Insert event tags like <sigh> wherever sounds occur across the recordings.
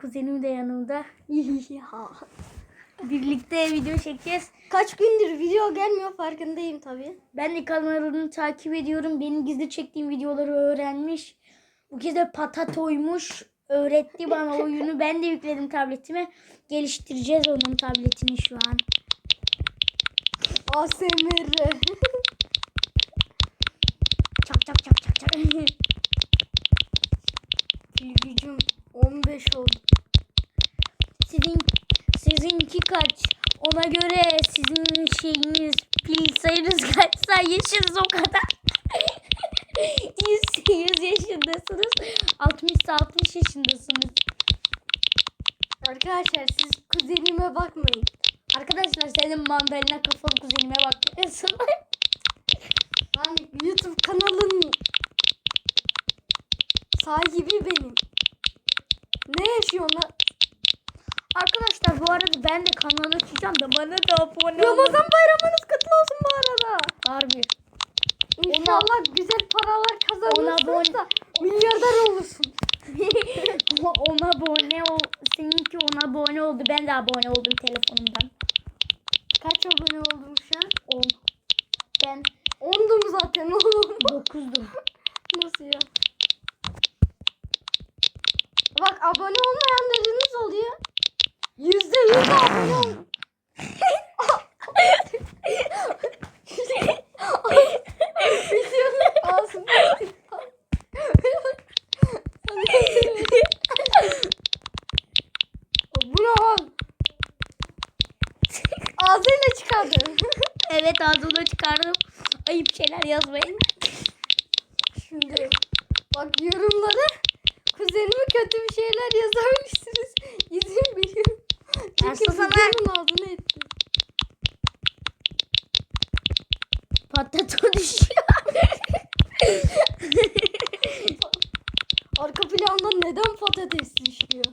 Kuzenim de yanımda. <laughs> Birlikte video çekeceğiz. Kaç gündür video gelmiyor farkındayım tabii. Ben de kanalını takip ediyorum. Benim gizli çektiğim videoları öğrenmiş. Bu kez de patatoymuş. Öğretti bana oyunu. Ben de yükledim tabletime. Geliştireceğiz onun tabletini şu an. ASMR. Çak çak çak çak çak. <laughs> Gücüm 15 oldu. Sizin sizinki kaç? Ona göre sizin şeyiniz pil sayınız kaçsa yaşınız o kadar. <laughs> 100, 100 yaşındasınız. 60 60 yaşındasınız. Arkadaşlar siz kuzenime bakmayın. Arkadaşlar senin mandalina kafalı kuzenime bakmıyorsun. Ben <laughs> YouTube kanalının sahibi benim. Ne yaşıyorsun lan? Arkadaşlar bu arada ben de kanal açacağım da bana da abone olun. Ramazan bayramınız kutlu olsun bu arada. Harbi. İnşallah güzel paralar Ona kazanırsın abone- da milyarder olursun. <laughs> ona abone ol. Seninki ona abone oldu. Ben de abone oldum telefonumdan. Kaç abone oldun şu an? 10. Ben Ondum zaten oğlum. 9'dum. <laughs> Nasıl ya? Abone olmayanlarınız oluyor. Yüzde yüz abone ol. Videonun ağzına Bu ne lan? Ağzıyla çıkardı. Evet ağzımda çıkardım. Ayıp şeyler yazmayın. Şimdi bak yorumlara kuzenime kötü bir şeyler yazabilirsiniz. <laughs> İzin veriyorum. Çünkü Aslı sana- videonun ağzına etti. Patato düşüyor. <laughs> Arka planda neden patates düşüyor?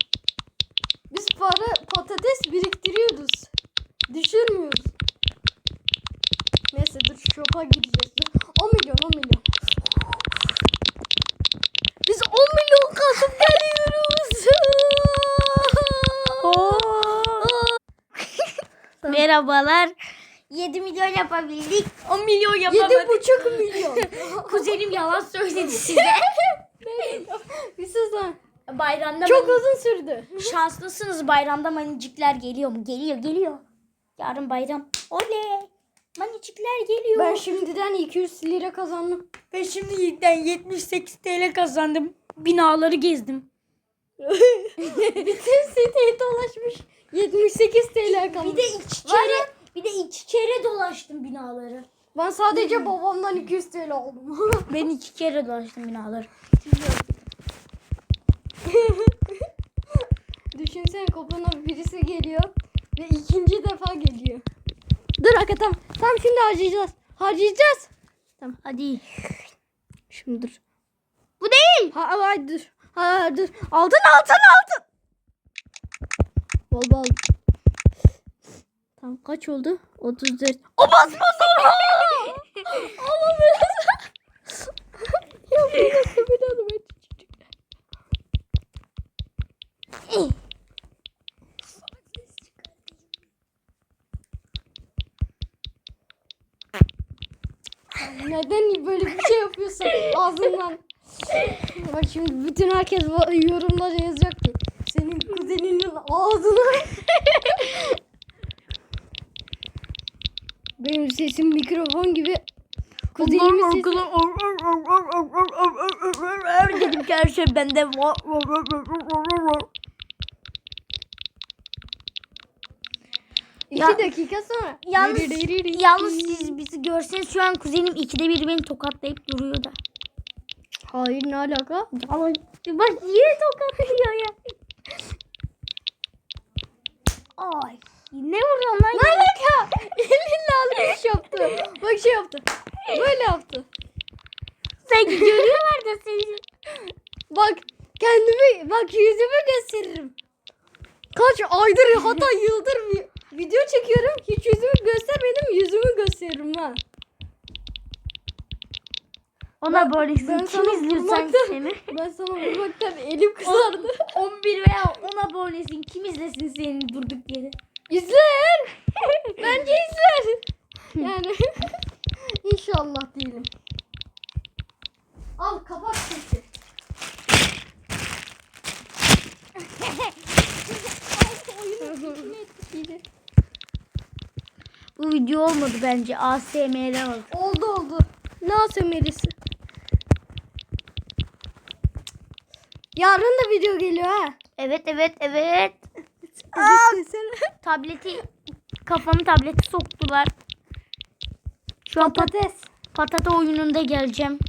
Biz para patates biriktiriyoruz. Düşürmüyoruz. Neyse dur şopa gireceğiz. Merhabalar. 7 milyon yapabildik. 10 milyon yapamadık. 7,5 <laughs> milyon. Kuzenim yalan söyledi <laughs> size. Bir sus lan. Bayramda Çok uzun sürdü. şanslısınız. Bayramda manicikler geliyor mu? Geliyor geliyor. Yarın bayram. Oley. Manicikler geliyor. Ben şimdiden 200 lira kazandım. Ben şimdi ilkten 78 TL kazandım. Binaları gezdim. <laughs> Bütün siteyi dolaşmış. 78 TL kalmış. Bir de iki kere bir de iki kere dolaştım binaları. Ben sadece babamdan 200 TL aldım. <laughs> Ben iki kere dolaştım binaları. <laughs> Düşünsene kopana birisi geliyor ve ikinci defa geliyor. Dur Aka tamam. Tamam şimdi harcayacağız. Harcayacağız. Tamam hadi. Şimdi dur. Bu değil. Ha, ha, ha, dur. Ha, dur. Altın altın altın. Bol bol. Tamam kaç oldu? 34. O basmaz oha! Allah biraz. ya bir dakika bir dakika. ben. Neden böyle bir şey yapıyorsun ağzından? Bak şimdi bütün herkes yorumlara yazacak kuzeninin ağzına. Benim sesim mikrofon gibi. Kuzenimin sesi. Dedim ki her şey bende. İki Ya- dakika sonra. Yalnız, yalnız siz bizi görseniz şu an kuzenim ikide bir beni tokatlayıp duruyor da. Hayır ne alaka? Ama bak yine tokatlıyor ya. Ay. Ne vuruyorsun lan? Ne alaka? Elinle alıp iş yaptı. Bak şey yaptı. Böyle yaptı. Sanki görüyorlar da seni. Bak kendimi bak yüzümü gösteririm. Kaç aydır hatta yıldır vi- video çekiyorum. Hiç yüzümü göstermedim. Yüzümü gösteririm ha. Ona böyle kim sana izliyor sanki vurmaktan- seni? <laughs> Ben sana vurmaktan elim kızardı. 11 veya 10 abone abonesin? Kim izlesin seni durduk yere? İzler. <laughs> Bence izler. Yani <laughs> inşallah değilim. Al kapat sesi. Bu video olmadı bence. ASMR oldu. Oldu oldu. Ne ASMR'isi? Yarın da video geliyor ha. Evet evet evet. Evet. Tableti kafamı tablete soktular. Şu an pat- Patates. patata oyununda geleceğim.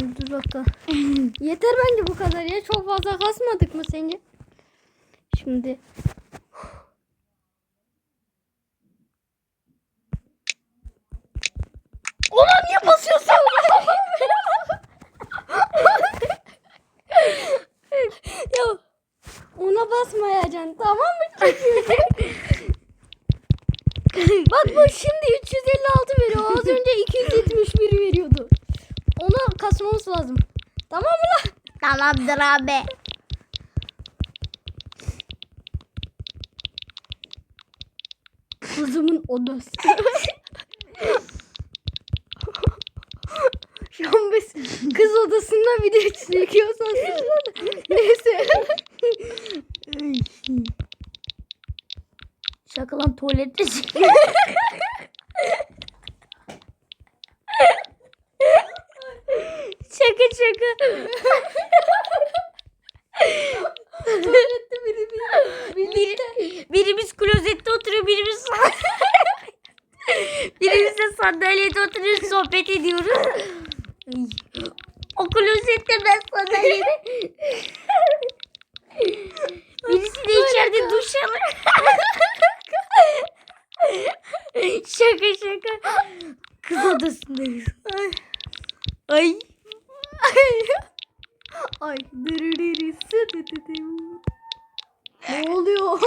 Dur bakalım. <laughs> Yeter bence bu kadar ya. Çok fazla kasmadık mı sence? Şimdi. Ona niye basıyorsun? ya ona basmayacaksın tamam mı çekiyorsun? <laughs> Bak bu şimdi 356 veriyor. Az önce 271 veriyordu. Ona kasmamız lazım. Tamam mı lan? Tamamdır abi. Kızımın odası. <laughs> Şu an biz kız odasında video çekiyoruz aslında. Neyse. Şaka lan tuvalette <laughs> Şaka şaka. Tuvalette biri bir, birlikte. Birimiz klozette oturuyor, birimiz birimiz de sandalyede oturuyor, sohbet ediyoruz. O klozette ben sandalyede. Birisi de içeride duş alır. şaka şaka. Kız odasındayız. Ay. Ay. Dırırırı sıdıdıdım. Ne oluyor?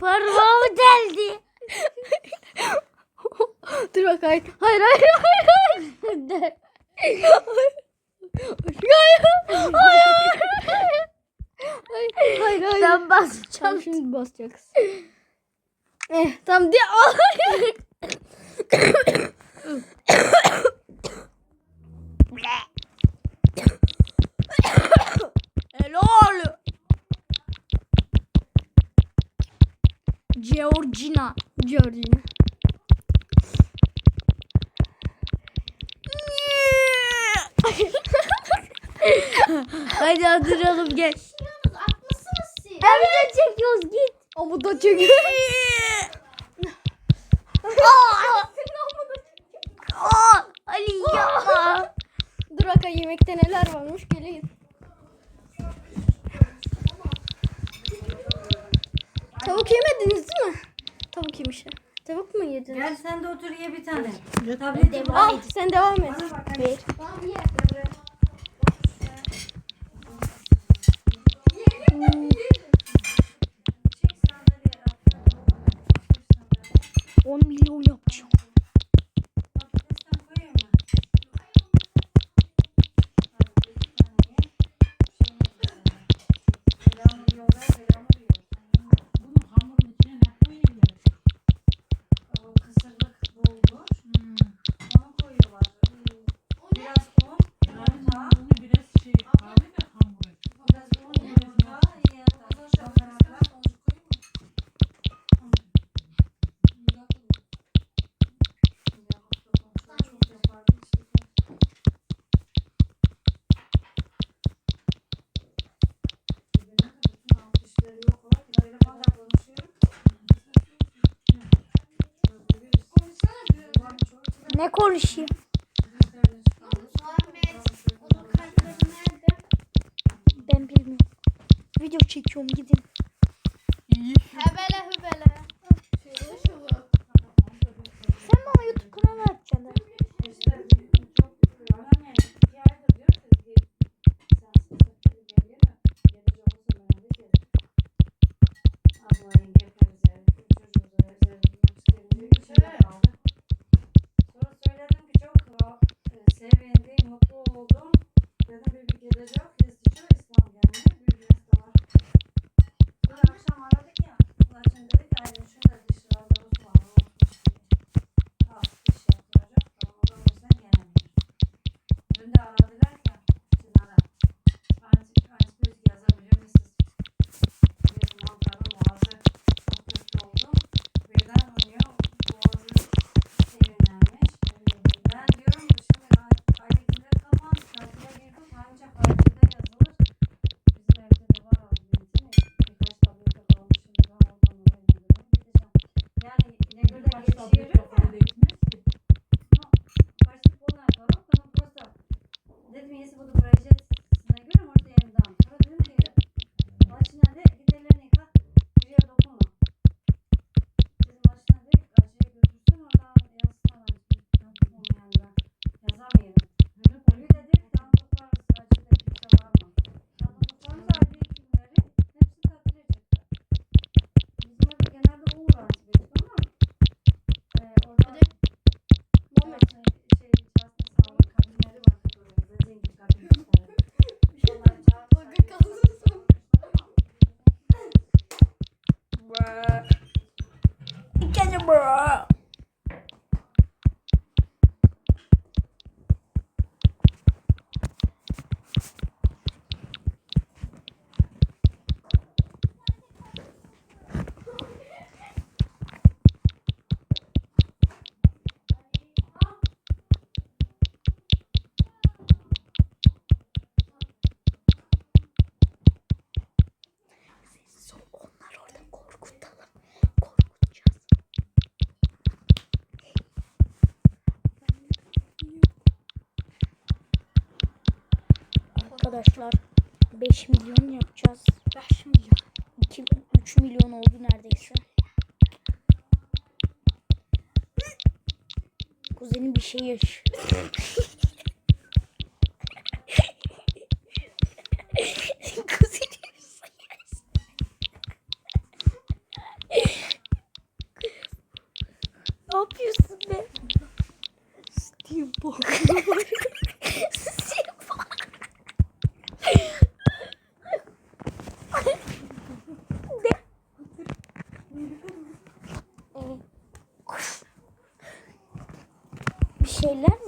Parmağımı deldi. Dur bak hayır. Hayır hayır hayır hayır. Hayır. Hayır. Hayır. Hayır. Hayır hayır. Ben basacağım. Tamam şimdi basacaksın. Eh tamam diye. Hayır. Helal. Georgina. Georgina. Hadi duralım gel. Siz. Evet çekiyoruz git. Ama da çekiyor. <laughs> Aa, Ali yapma. Dur bakalım yemekte neler varmış geleyim. Tavuk yemediniz değil mi? Tavuk yemişler. Tavuk mu yediniz? Gel sen de otur ye bir tane. Tabletim var. Al sen devam et. Bir. On milyon Ne konuşayım? Ben bilmiyorum. Video çekiyorum gidin. İkinci Arkadaşlar 5 milyon yapacağız. 5 milyon. 2, 3 milyon oldu neredeyse. Kuzenim bir şey yaş. <laughs> şeyler mi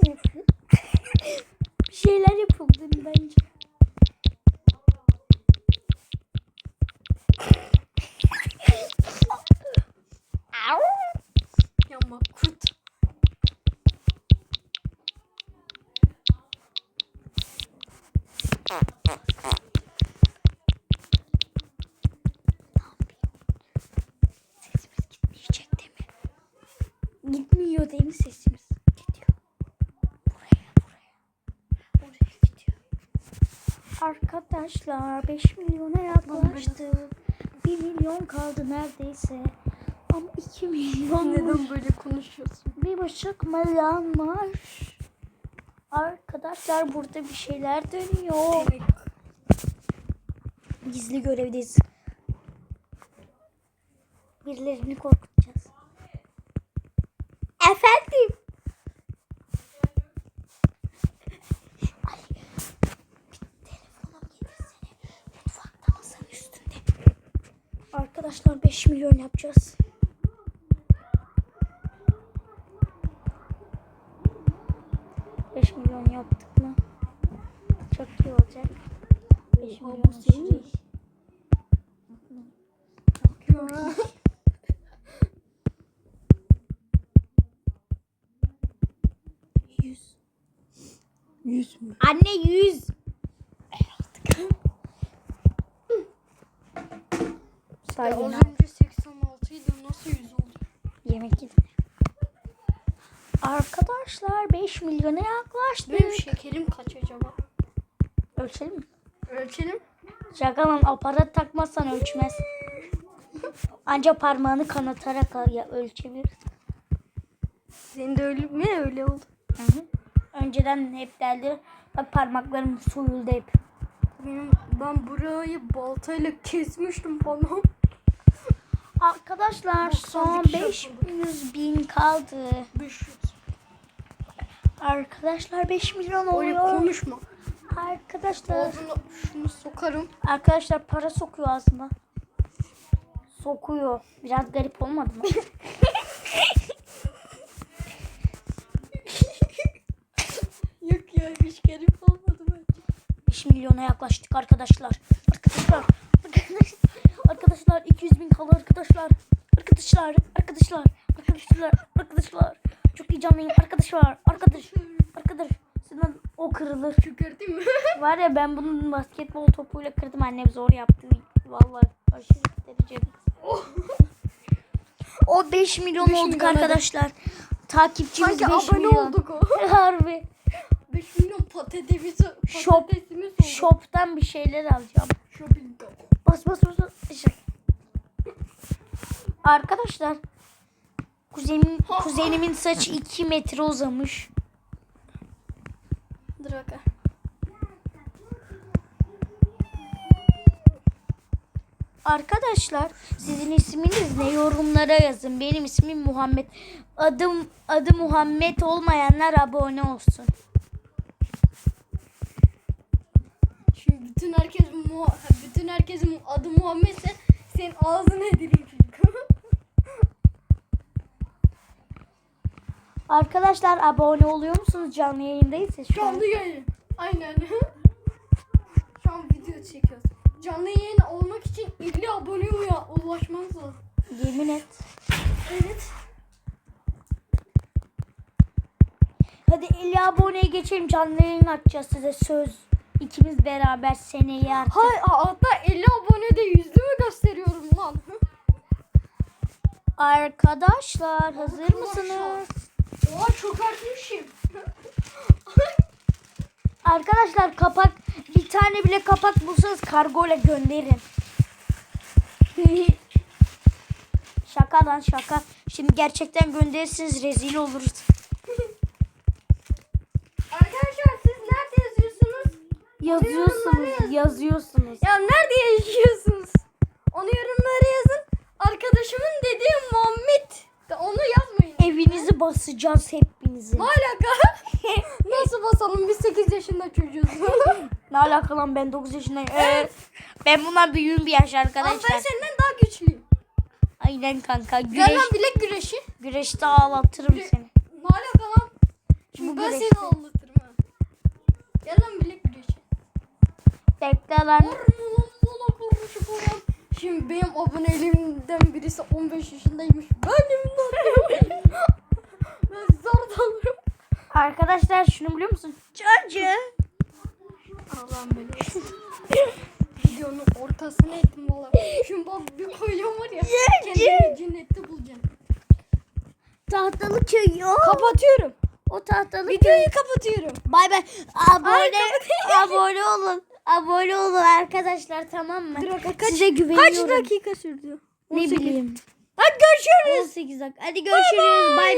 Arkadaşlar 5 milyona yaklaştık. 1 milyon kaldı neredeyse. Ama 2 milyon Neden böyle konuşuyorsun? bir buçuk milyon var. Arkadaşlar burada bir şeyler dönüyor. Gizli görevdeyiz. Birilerini korkutacağız. Arkadaşlar 5 milyon yapacağız. Beş milyon yaptık mı? Çok iyi olacak. 5 milyon senin şey. Yüz. Yüz mü? Anne yüz. Say Az beni. önce 86 idi nasıl 100 oldu? Yemek yedim. Arkadaşlar 5 milyona yaklaştık. Benim şekerim kaç acaba? Ölçelim mi? Ölçelim. Şaka lan aparat takmazsan ölçmez. Anca parmağını kanatarak ya ölçebilir. Senin de öyle mi? Öyle oldu. Hı hı. Önceden hep derdi. Bak parmaklarım soyuldu hep. Benim ben burayı baltayla kesmiştim bana. Arkadaşlar son Doksanlık 500 bin kaldı. 500. Arkadaşlar 5 milyon Öyle oluyor. konuşma. Arkadaşlar. Ağzına şunu sokarım. Arkadaşlar para sokuyor ağzıma. Sokuyor. Biraz garip olmadı mı? <laughs> Yok ya hiç garip olmadı bence. 5 milyona yaklaştık arkadaşlar. Arkadaşlar. Arkadaşlar 200 bin kaldı arkadaşlar. Arkadaşlar. Arkadaşlar. Arkadaşlar. Arkadaşlar. Çok heyecanlıyım. Arkadaşlar. Arkadaş. Arkadaş. Sizden o kırılır. Çökerteyim mi? <laughs> Var ya ben bunun basketbol topuyla kırdım. Annem zor yaptı. Vallahi aşırı derece. <laughs> O 5 milyon 5 olduk milyon, arkadaşlar. Takipçimiz Sanki 5 abone milyon. olduk o. <laughs> Harbi. 5 milyon patatesimiz, Shop- oldu. Shop'tan bir şeyler alacağım. Shopping. Bas bas bas. bas. Şey. Arkadaşlar kuzenim, kuzenimin saçı 2 metre uzamış. Dur bakalım. Arkadaşlar sizin isminiz ne yorumlara yazın. Benim ismim Muhammed. Adım adı Muhammed olmayanlar abone olsun. Bütün herkes mu bütün herkesin adı Muhammed'se senin ağzını edileyim. Arkadaşlar abone oluyor musunuz canlı yayındayız ya şu an. Canlı yayın. Aynen. Şu an video çekiyoruz. Canlı yayın olmak için 50 aboneye ulaşmanız lazım. Yemin et. Evet. Hadi 50 aboneye geçelim canlı yayın açacağız size söz. İkimiz beraber seneye artık. Hay hatta 50 abonede yüzümü gösteriyorum lan. Arkadaşlar hazır mısınız? Oha çok artmışım. <laughs> Arkadaşlar kapak bir tane bile kapak bulsanız kargoyla gönderin. <laughs> şaka lan şaka. Şimdi gerçekten gönderirsiniz rezil oluruz. Arkadaşlar siz nerede yazıyorsunuz? Yazıyorsunuz. Ya nerede yaşıyorsunuz? Onu yorumlara yazın. Arkadaşımın dediği Muhammed. Onu yazmayın. Evinizi basacağız hepinizi. Ne alaka? <laughs> Nasıl basalım? Biz 8 yaşında çocuğuz. <laughs> Ne alaka lan ben 9 yaşındayım. Ee, ben bundan büyüğüm bir yaş Ama arkadaşlar. ben senden daha güçlüyüm. Aynen kanka. Gel Güreş, lan bilek güreşi. güreşte ağlatırım Güre- seni. Ne alaka lan? Şimdi Bu ben güreşte. seni anlatırım ha. Gel lan bilek. Bekle lan. Şimdi benim abonelerimden birisi 15 yaşındaymış. Benim lan. ben zor alırım. Arkadaşlar şunu biliyor musun? Çocuğu. Allah'ım beni. Videonun ortasına ettim valla. Şimdi bak bir koyacağım var ya. Kendimi cennette bulacağım. Tahtalı köy yok. Kapatıyorum. O tahtalı Videoyu kapatıyorum. Bay bay. Abone, abone olun. Abone olun arkadaşlar tamam mı? Dur kaç- Size güveniyorum. Kaç dakika sürdü? Ne 18. bileyim. Hadi görüşürüz. 18 dakika. Hadi görüşürüz. Bay